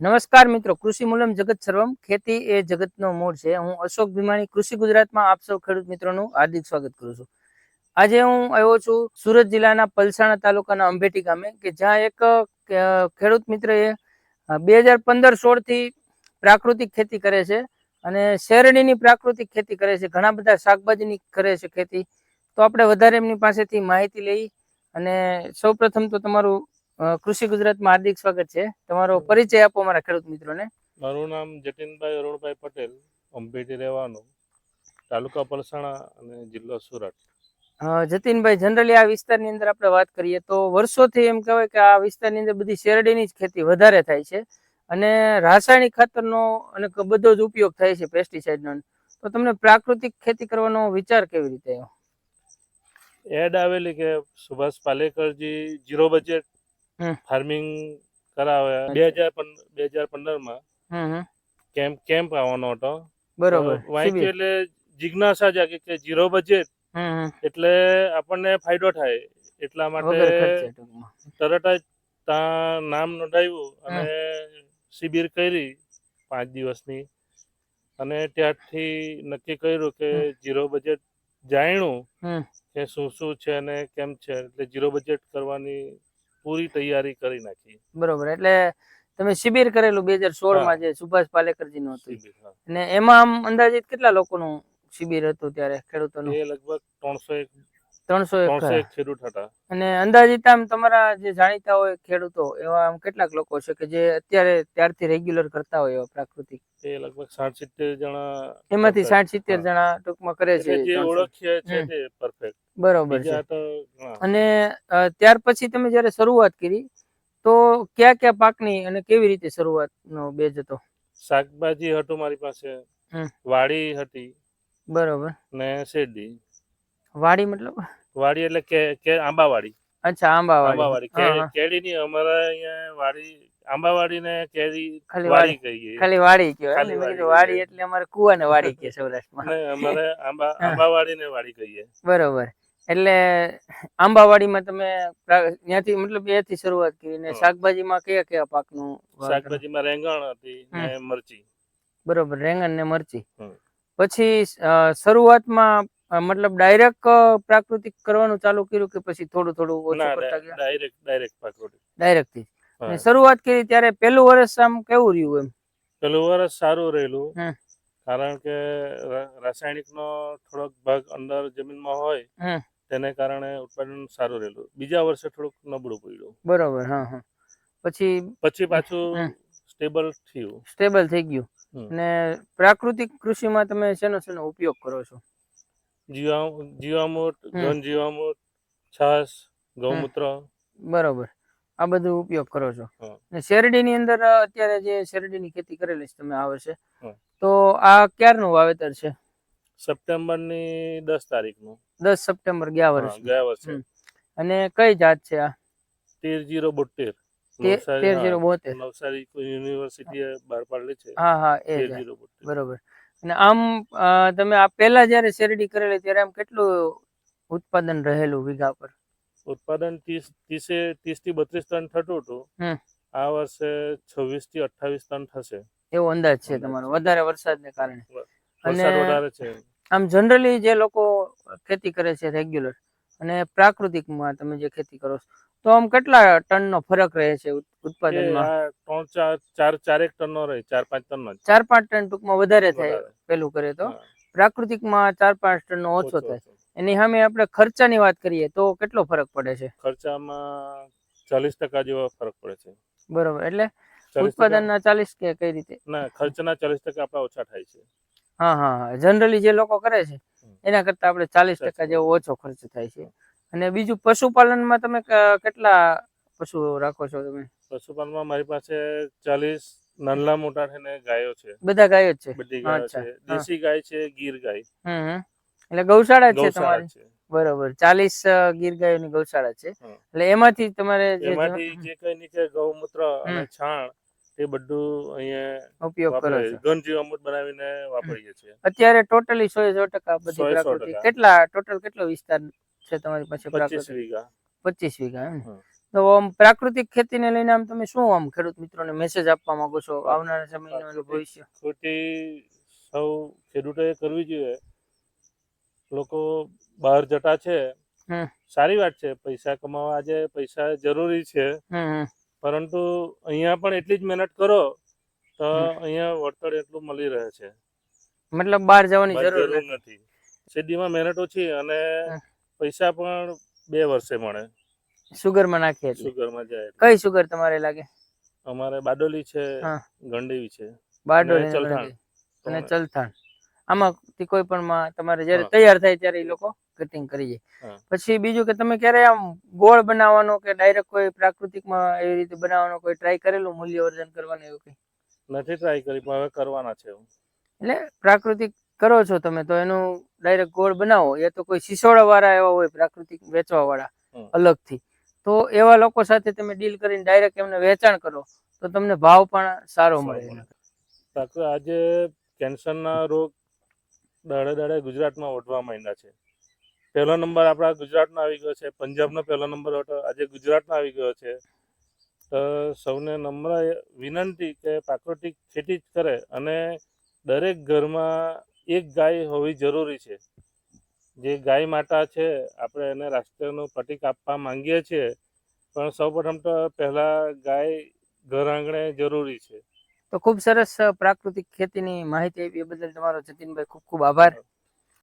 નમસ્કાર મિત્રો, કૃષિ મૂલમ જગત સર્વમ, ખેતી એ જગતનો મૂળ છે. હું અશોક ભીમાણી, કૃષિ ગુજરાતમાં આપ સૌ ખેડૂત મિત્રોનું હાર્દિક સ્વાગત કરું છું. આજે હું આવ્યો છું સુરત જિલ્લાના પલસાણા તાલુકાના અંભેટી ગામે, કે જ્યાં એક ખેડૂત ખેડૂત મિત્રએ બે હજાર પંદર સોળથી પ્રાકૃતિક ખેતી કરે છે અને શેરડીની પ્રાકૃતિક ખેતી કરે છે, ઘણા બધા શાકભાજીની કરે છે ખેતી. તો આપણે વધારે એમની પાસેથી માહિતી લઈ અને સૌપ્રથમ તો તમારું કૃષિ ગુજરાતમાં હાર્દિક સ્વાગત છે. તમારો પરિચય આપો મારા ખેડૂત મિત્રોને. મારું નામ જતીનભાઈ અરુણભાઈ પટેલ અંબેટી રહેવાનું તાલુકા પલસાણા અને જિલ્લો સુરત. જતીનભાઈ જનરલી આ વિસ્તારની અંદર આપણે વાત કરીએ તો વર્ષોથી એમ કહેવાય કે આ વિસ્તારની અંદર બધી શેરડીની જ ખેતી વધારે થાય છે અને રાસાયણિક ખાતરનો અને બધો જ ઉપયોગ થાય છે પેસ્ટિસાઇડનો તો તમને પ્રાકૃતિક ખેતી કરવાનો વિચાર કેવી રીતે આવ્યો? એડ આવેલી કે સુભાષ પાલેકરજી જીરો બજેટ. ફાર્મિંગ કરાવે. બે હજાર બે હજાર પંદરમાં હમ હમ. કેમ્પ કેમ્પ આવવાનો હતો. બરોબર. વાંચી એટલે જિજ્ઞાસા જાગી કે જીરો બજેટ. એટલે આપણને ફાયદો થાય. એટલા માટે તરત જ ત્યાં નામ નોંધાવ્યું અને શિબિર કરી પાંચ દિવસની. અને ત્યારથી નક્કી કર્યું કે ઝીરો જીરો બજેટ જાણ્યું કે શું શું છે અને કેમ છે. એટલે જીરો બજેટ કરવાની પૂરી તૈયારી કરી નાખી. બરોબર એટલે તમે શિબિર કરેલું બે હજાર સોળમાં જે સુભાષ પાલેકરજી નું હતું અને એમાં આમ અંદાજિત કેટલા લોકોનું શિબિર હતું ત્યારે ખેડૂતોનું? એ લગભગ ત્રણસો એક ત્રણસો એક ખેડૂત હતા. અને અંદાજિત આમ તમારા જે જાણીતા હોય ખેડૂતો એવા આમ કેટલાક લોકો છે કે જે અત્યારે ત્યારથી રેગ્યુલર કરતા હોય એવા પ્રાકૃતિક? એ લગભગ સાઠ સિત્તેર જણા એમાંથી સાઠ સિત્તેર જણા ટૂંકમાં કરે છે જે 300. ઓળખીએ છે તે પરફેક્ટ બરોબર છે. અને ત્યાર પછી તમે જયારે શરૂઆત કરી તો કયા કયા પાકની અને કેવી રીતે શરૂઆત નો બેજ હતો? શાકભાજી હતું મારી પાસે વાડી હતી. બરોબર. ને શેરડી. વાડી મતલબ? વાડી એટલે કે કે આંબાવાડી. અચ્છા આંબાવાડી. આંબાવાડી. કેરી ની અમારા અહીંયા વાડી આંબાવાડી ને કેરી ખાલી વાડી કહીએ. ખાલી વાડી કહેવાય. વાડી વાડી એટલે અમારે કુવા ને વાડી કે સૌરાષ્ટ્રમાં. અમારે આંબા આંબાવાડી ને વાડી કહીએ. બરોબર. એટલે આંબાવાડીમાં તમે ત્યાંથી મતલબ ત્યાંથી શરૂઆત કરી ને શાકભાજીમાં કયા કયા પાકનું? શાકભાજીમાં રેંગણ હતી ને મરચી. બરોબર રેંગણ ને મરચી. પછી શરૂઆતમાં મતલબ ડાયરેક્ટ પ્રાકૃતિક કરવાનું ચાલુ કર્યું કે પછી થોડું થોડું ઓછું કરતા ગયા? ડાયરેક્ટ ડાયરેક્ટ પ્રાકૃતિક ડાયરેક્ટથી અને શરૂઆત કરી ત્યારે પહેલું વર્ષ આમ કેવું રહ્યું એમ? પેલું વર્ષ સારું રહેલું. કારણ કે રાસાયણિક નો થોડોક ભાગ અંદર જમીનમાં હોય. તેને કારણે ઉત્પાદન સારું રહેલું. બીજા વર્ષે થોડુંક નબળું પડ્યું. બરોબર હા હા. પછી પછી પાછું સ્ટેબલ થયું. સ્ટેબલ થઈ ગયું. ને પ્રાકૃતિક કૃષિમાં તમે શેનો શેનો ઉપયોગ કરો છો? જીવા જીવામૃત ઘન જીવામૃત છાસ ગૌમૂત્ર. બરોબર. આ બધું ઉપયોગ કરો છો. ને શેરડીની અંદર અત્યારે જે શેરડીની ખેતી કરેલી છે તમે આ વર્ષે તો આ ક્યારનું વાવેતર છે? સપ્ટેમ્બરની દસ તારીખનું. દસ સપ્ટેમ્બર ગયા વર્ષ ગયા વર્ષે. અને કઈ જાત છે આ? તેર જીરો બોતેર તેર જીરો બોતેર નવસારી યુનિવર્સિટી બહાર પાડેલી છે. હા હા એ. જીરો બોતેર બરોબર. અને આમ તમે આ પહેલા જયારે શેરડી કરેલી ત્યારે આમ કેટલું ઉત્પાદન રહેલું વીઘા પર? ઉત્પાદન ત્રીસ ત્રીસે ત્રીસથી બત્રીસ ટન થતું હતું. આ વર્ષે છવ્વીસથી અઠ્ઠાવીસ ટન થશે. એવો અંદાજ છે. તમારો. વધારે વરસાદને કારણે. અને આમ જનરલી જે લોકો ખેતી કરે છે રેગ્યુલર અને પ્રાકૃતિકમાં તમે જે ખેતી કરો છો તો આમ કેટલા ટનનો ફરક રહે છે ઉત્પાદનમાં ઉત્પાદનમાં ત્રણ ચાર ચાર ચારેક ટન નો રહે ચાર પાંચ ટન નો ચાર પાંચ ટન ટૂંકમાં વધારે થાય પેલું કરે તો? પ્રાકૃતિક પ્રાકૃતિકમાં ચાર પાંચ ટન નો ઓછો થાય. એની સામે આપણે ખર્ચાની વાત કરીએ તો કેટલો ફરક પડે છે? ખર્ચામાં ચાલીસ ટકા જેવો ફરક પડે છે. બરોબર એટલે 40% ઉત્પાદનના ચાલીસ કે કઈ રીતે? ના ખર્ચના ચાલીસ ટકા આપણા ઓછા થાય છે. હા હા જનરલી જે લોકો કરે છે એના કરતા આપણે ચાલીસ ટકા જેવો ઓછો ખર્ચ થાય છે. અને બીજું પશુપાલનમાં તમે કેટલા પશુ રાખો છો તમે? પશુપાલનમાં મારી પાસે ચાલીસ નાનલા મોટા થઈને ગાયો છે. બધા ગાયો છે? બધી ગાયો છે. દેશી ગાય છે ગીર ગાય. હમ. એટલે ગૌશાળા છે તમારી? બરોબર. ચાલીસ ગીર ગાયોની ગૌશાળા છે. એટલે એમાંથી તમારે જે કઈ નીકળે ગૌમૂત્ર અને છાણ એ બધું અહીંયા ઉપયોગ કરો છો. ઘન જીવામૃત બનાવીને વાપરીએ છીએ. અત્યારે ટોટલી સો એ સો ટકા બધી પ્રાકૃતિક. કેટલા ટોટલ કેટલો વિસ્તાર છે તમારી પાસે પચીસ વીઘા. પચીસ વીઘા એમ તો આમ પ્રાકૃતિક ખેતીને લઈને આમ તમે શું આમ ખેડૂત મિત્રોને મેસેજ આપવા માંગો છો? આવનારા સમય ભવિષ્ય. ખેતી સૌ ખેડૂતોએ કરવી જોઈએ. લોકો બહાર જતા છે. સારી વાત છે. પૈસા કમાવા આજે પૈસા જરૂરી છે. પરંતુ અહીંયા પણ એટલી જ મહેનત કરો તો. અહીંયા વળતર એટલું મળી રહે છે. મતલબ બહાર જવાની જરૂર નથી. શેરડીમાં મહેનત ઓછી અને પૈસા પણ બે વર્ષે મળે. સુગરમાં નાખીએ સુગરમાં જાય કઈ સુગર તમારે લાગે? અમારે બાડોલી છે. ગંડેવી છે. બારડોલી અને ચલથાણ. આમાંથી કોઈ પણ માં તમારે જ્યારે તૈયાર થાય ત્યારે એ લોકો કટિંગ કરી જાય. પછી બીજું કે તમે ક્યારે આમ ગોળ બનાવવાનો કે ડાયરેક્ટ કોઈ પ્રાકૃતિકમાં એવી રીતે બનાવવાનો કોઈ ટ્રાય કરેલું મૂલ્યવર્ધન કરવાનું એવું કંઈ? નથી ટ્રાય કરી પણ હવે કરવાના છે એટલે પ્રાકૃતિક કરો છો તમે તો એનું ડાયરેક્ટ ગોળ બનાવો. એ તો કોઈ સિસોડા વાળા એવા હોય પ્રાકૃતિક વેચવા વાળા અલગ અલગથી. તો એવા લોકો સાથે તમે ડીલ કરીને ડાયરેક્ટ એમને વેચાણ કરો તો તમને ભાવ પણ સારો મળે. આજે કેન્સર આજે કેન્સરના રોગ દાડે દાડે ગુજરાતમાં વટવા માંડ્યા છે. પહેલો નંબર આપણા ગુજરાતનો આવી ગયો છે. પંજાબનો પહેલો નંબર હતો આજે ગુજરાતનો આવી ગયો છે. તો સૌને નમ્ર વિનંતી કે પ્રાકૃતિક ખેતી જ કરે અને દરેક ઘરમાં એક ગાય હોવી જરૂરી છે. જે ગાય માતા છે, આપણે એને રાષ્ટ્રનું પ્રતિક આપવા માંગીએ છીએ. પણ સૌપ્રથમ તો પહેલા ગાય ઘર આંગણે જરૂરી છે. તો ખૂબ સરસ પ્રાકૃતિક ખેતીની માહિતી આપી. એ બદલ તમારો જતીનભાઈ ખૂબ ખૂબ આભાર.